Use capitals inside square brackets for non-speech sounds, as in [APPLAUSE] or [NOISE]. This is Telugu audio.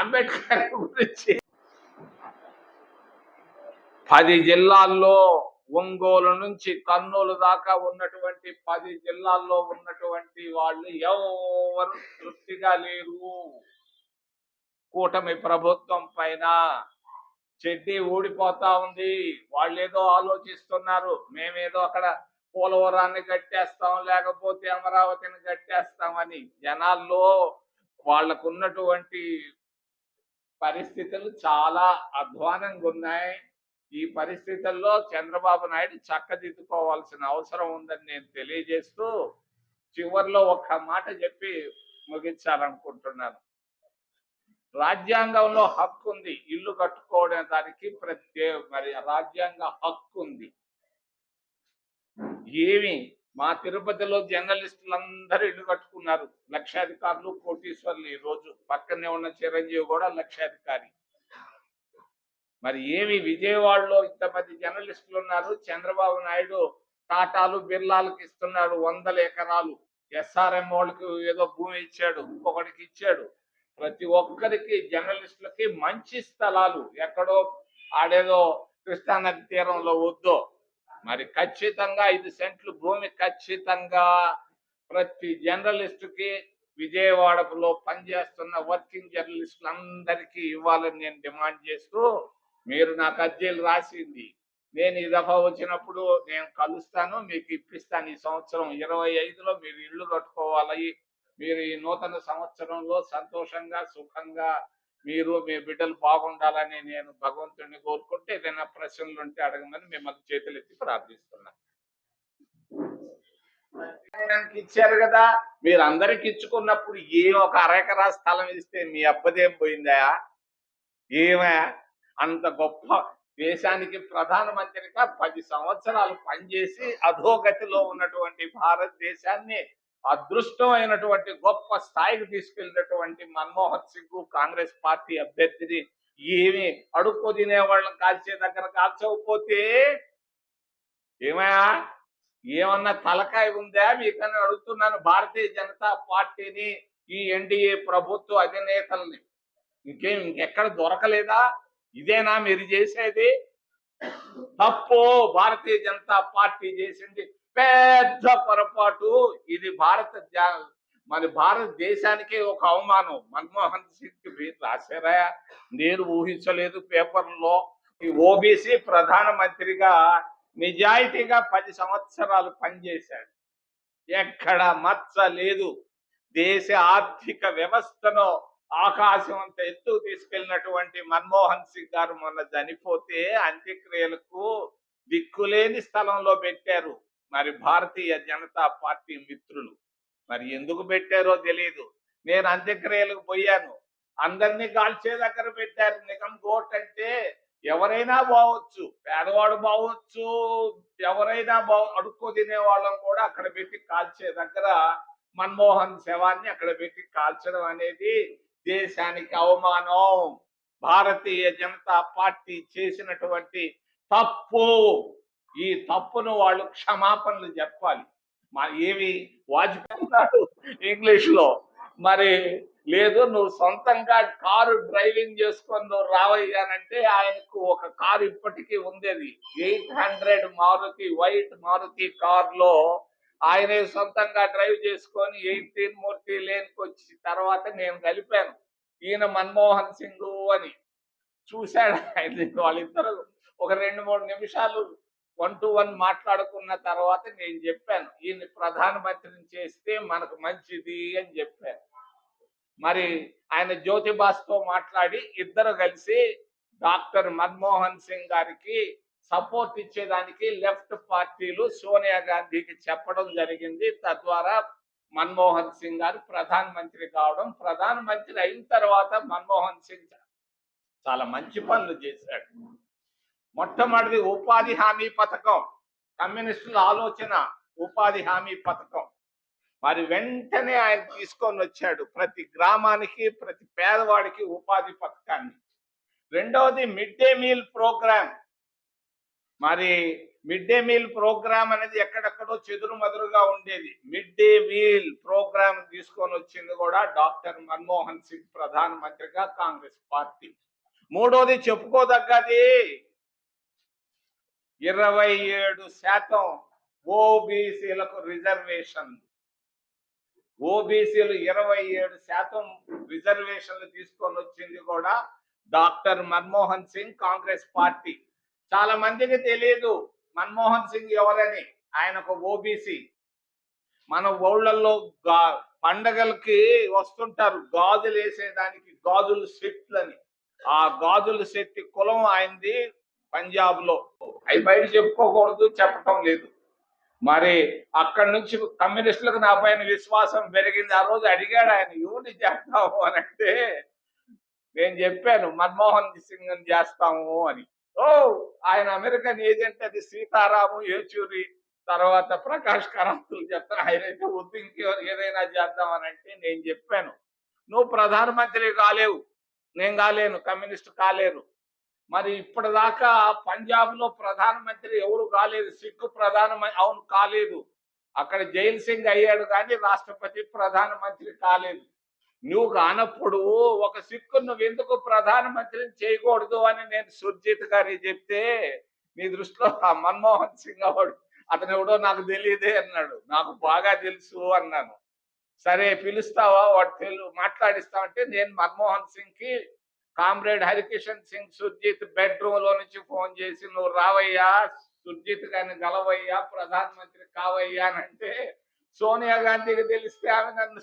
అంబేద్కర్ గురించి. పది జిల్లాల్లో ఒంగోలు నుంచి కర్నూలు దాకా ఉన్నటువంటి పది జిల్లాల్లో ఉన్నటువంటి వాళ్ళు ఎవరు తృప్తిగా లేరు. కూటమి ప్రభుత్వం పైన చెడ్డి ఊడిపోతా ఉంది. వాళ్ళు ఏదో ఆలోచిస్తున్నారు. మేమేదో అక్కడ పోలవరాన్ని కట్టేస్తాం లేకపోతే అమరావతిని కట్టేస్తామని. జనాల్లో వాళ్ళకున్నటువంటి పరిస్థితులు చాలా అధ్వానంగా ఉన్నాయి. ఈ పరిస్థితుల్లో చంద్రబాబు నాయుడు చక్కదిద్దుకోవాల్సిన అవసరం ఉందని నేను తెలియజేస్తూ చివరిలో ఒక్క మాట చెప్పి ముగించాలనుకుంటున్నాను. రాజ్యాంగంలో హక్కు ఉంది. ఇల్లు కట్టుకోవడం దానికి ప్రత్యేక మరి రాజ్యాంగ హక్కు ఉంది. ఏమి మా తిరుపతిలో జర్నలిస్టులందరూ ఇల్లు కట్టుకున్నారు. లక్షాధికారులు కోటీశ్వర్లు ఈ రోజు పక్కనే ఉన్న చిరంజీవి కూడా లక్షాధికారి. మరి ఏమి విజయవాడలో ఇంతమంది జర్నలిస్టులు ఉన్నారు? చంద్రబాబు నాయుడు టాటాలు బిర్లాలకు ఇస్తున్నాడు వందల ఎకరాలు. ఎస్ఆర్ఎం వాళ్ళకి ఏదో భూమి ఇచ్చాడు ఇంకొకటికి ఇచ్చాడు. ప్రతి ఒక్కరికి జర్నలిస్టులకి మంచి స్థలాలు. ఎక్కడో ఆడేదో కృష్ణానది తీరంలో వద్దో మరి ఖచ్చితంగా ఐదు సెంట్లు భూమి ఖచ్చితంగా ప్రతి జర్నలిస్టుకి విజయవాడలో పనిచేస్తున్న వర్కింగ్ జర్నలిస్టులందరికీ ఇవ్వాలని నేను డిమాండ్ చేస్తూ మీరు నాకు అర్జీలు రాసింది. నేను ఈ దఫా వచ్చినప్పుడు నేను కలుస్తాను మీకు ఇప్పిస్తాను. ఈ సంవత్సరం ఇరవై ఐదులో మీరు ఇల్లు కట్టుకోవాలి. మీరు ఈ నూతన సంవత్సరంలో సంతోషంగా సుఖంగా మీరు మీ బిడ్డలు బాగుండాలని నేను భగవంతుడిని కోరుకుంటే ఏదైనా ప్రశ్నలు ఉంటే అడగమని మిమ్మల్ని చేతులెత్తి ప్రార్థిస్తున్నా. ఆయనకి ఇచ్చారు కదా. మీరు అందరికి ఇచ్చుకున్నప్పుడు ఏ ఒక అరెకరా స్థలం ఇస్తే మీ అబ్బదేం పోయిందా? ఏమే? అంత గొప్ప దేశానికి ప్రధానమంత్రిగా పది సంవత్సరాలు పనిచేసి అధోగతిలో ఉన్నటువంటి భారతదేశాన్ని అదృష్టమైనటువంటి గొప్ప స్థాయికి తీసుకెళ్ళినటువంటి మన్మోహన్ సింగ్ కాంగ్రెస్ పార్టీ అభ్యర్థిని ఏమి అడుక్కు తినే వాళ్ళని కాల్చే దగ్గర కాల్చకపోతే ఏమయ్యా? ఏమన్నా తలకాయ ఉందా? మీకని అడుగుతున్నాను. భారతీయ జనతా పార్టీని ఈ ఎన్డీఏ ప్రభుత్వ అధినేతల్ని. ఇంకేం ఇంకెక్కడ దొరకలేదా? ఇదేనా మీరు చేసేది? తప్పు భారతీయ జనతా పార్టీ చేసింది. పెద్ద పొరపాటు. ఇది భారత జా- మన భారతదేశానికే ఒక అవమానం. మన్మోహన్ సింగ్ మీరు రాశారా? నేను ఊహించలేదు పేపర్లో. ఈ ఓబీసీ ప్రధానమంత్రిగా నిజాయితీగా పది సంవత్సరాలు పనిచేశాడు. ఎక్కడ మచ్చ లేదు. దేశ ఆర్థిక వ్యవస్థను ఆకాశం అంత ఎత్తు తీసుకెళ్ళినటువంటి మన్మోహన్ సింగ్ గారు మొన్న చనిపోతే అంత్యక్రియలకు దిక్కులేని స్థలంలో పెట్టారు. మరి భారతీయ జనతా పార్టీ మిత్రులు. మరి ఎందుకు పెట్టారో తెలియదు నేను అంత్యక్రియలకు పోయాను. అందరినీ కాల్చే దగ్గర పెట్టారు. నిగం గోట్ అంటే ఎవరైనా బావచ్చు పేదవాడు బావచ్చు ఎవరైనా బావ అడుక్కో తినే వాళ్ళని కూడా అక్కడ పెట్టి కాల్చే దగ్గర మన్మోహన్ శవాన్ని అక్కడ పెట్టి కాల్చడం అనేది దేశానికి అవమానం. భారతీయ జనతా పార్టీ చేసినటువంటి తప్పు. ఈ తప్పును వాళ్ళు క్షమాపణలు చెప్పాలి. మా ఏమి వాజ్పేయి అన్నాడు ఇంగ్లీష్లో మరి లేదు నువ్వు సొంతంగా కారు డ్రైవింగ్ చేసుకొని నువ్వు రావయ్యానంటే ఆయనకు ఒక కారు ఇప్పటికీ ఉండేది. Eight hundred Maruti white Maruti కార్లో ఆయనే సొంతంగా డ్రైవ్ చేసుకొని ఎయిటీన్ మూర్తి లేనికి వచ్చి తర్వాత నేను కలిపాను. ఈయన మన్మోహన్ సింగ్ అని. చూశాడు. [LAUGHS] ఆయన వాళ్ళిద్దరు ఒక రెండు మూడు నిమిషాలు వన్ టు వన్ మాట్లాడుకున్న తర్వాత నేను చెప్పాను ఈయన ప్రధానమంత్రిని చేస్తే మనకు మంచిది అని చెప్పాను. మరి ఆయన జ్యోతిబాస్తో మాట్లాడి ఇద్దరు కలిసి డాక్టర్ మన్మోహన్ సింగ్ గారికి సపోర్ట్ ఇచ్చేదానికి లెఫ్ట్ పార్టీలు సోనియా గాంధీకి చెప్పడం జరిగింది. తద్వారా మన్మోహన్ సింగ్ గారు ప్రధాన మంత్రి కావడం ప్రధాన మంత్రి అయిన తర్వాత మన్మోహన్ సింగ్ చాలా మంచి పనులు చేశాడు. మొట్టమొదటిది ఉపాధి హామీ పథకం. కమ్యూనిస్టుల ఆలోచన ఉపాధి హామీ పథకం. మరి వెంటనే ఆయన తీసుకొని వచ్చాడు. ప్రతి గ్రామానికి ప్రతి పేదవాడికి ఉపాధి పథకాన్ని. రెండవది మిడ్ డే మీల్ ప్రోగ్రామ్ మరి మిడ్ డే మీల్ ప్రోగ్రామ్ అనేది ఎక్కడెక్కడో చెదురు మదురుగా ఉండేది. మిడ్ డే మీల్ ప్రోగ్రామ్ తీసుకొని వచ్చింది కూడా డాక్టర్ మన్మోహన్ సింగ్ ప్రధాన మంత్రిగా కాంగ్రెస్ పార్టీ. మూడోది చెప్పుకోదగ్గది ఇరవై ఏడు శాతం ఓబీసీలకు రిజర్వేషన్ ఓబీసీలు ఇరవై ఏడు శాతం రిజర్వేషన్లు తీసుకొని వచ్చింది కూడా డాక్టర్ మన్మోహన్ సింగ్ కాంగ్రెస్ పార్టీ. చాలా మందికి తెలియదు మన్మోహన్ సింగ్ ఎవరని. ఆయన ఒక ఓబీసీ. మన ఊళ్ళల్లో గా పండగలకి వస్తుంటారు గాజులు వేసేదానికి గాజులు సెట్లని. ఆ గాజుల శెట్టి కులం ఆయనది పంజాబ్లో అవి బయట చెప్పుకోకూడదు చెప్పటం లేదు. మరి అక్కడి నుంచి కమ్యూనిస్టులకు నా పైన విశ్వాసం పెరిగింది. ఆ రోజు అడిగాడు ఆయన ఎవరిని చేస్తాము అని అంటే నేను చెప్పాను మన్మోహన్ సింగ్ చేస్తాము అని. ఓ ఆయన అమెరికన్ ఏజెంట్ అది సీతారాము యేచూరి తర్వాత ప్రకాష్ కరాంతులు చెప్తాను ఆయన అయితే వద్దు ఇంకెవరు ఏదైనా చేద్దాం అని అంటే నేను చెప్పాను. నువ్వు ప్రధానమంత్రి కాలేవు. నేను కాలేను కమ్యూనిస్ట్ కాలేను మరి ఇప్పటిదాకా పంజాబ్లో ప్రధానమంత్రి ఎవరు కాలేదు సిక్కు ప్రధానమంత్రి అవును కాలేదు. అక్కడ జైల్ సింగ్ అయ్యాడు కానీ రాష్ట్రపతి ప్రధానమంత్రి కాలేదు. నువ్వు కానప్పుడు ఒక సిక్కు నువ్వు ఎందుకు ప్రధానమంత్రిని చేయకూడదు అని నేను సుర్జిత్ గారి చెప్తే నీ దృష్టిలో మన్మోహన్ సింగ్ అవడు అతను ఎవడో నాకు తెలియదే అన్నాడు. నాకు బాగా తెలుసు అన్నాను. సరే పిలుస్తావా? వాడు తెలు మాట్లాడిస్తావంటే నేను మన్మోహన్ సింగ్కి కామ్రేడ్ హరికిషన్ సింగ్ సుర్జిత్ బెడ్రూమ్లో నుంచి ఫోన్ చేసి నువ్వు రావయ్యా సుర్జిత్ గారిని గలవయ్యా ప్రధానమంత్రి కావయ్యా అని అంటే సోనియా గాంధీకి తెలిస్తే ఆమె నన్ను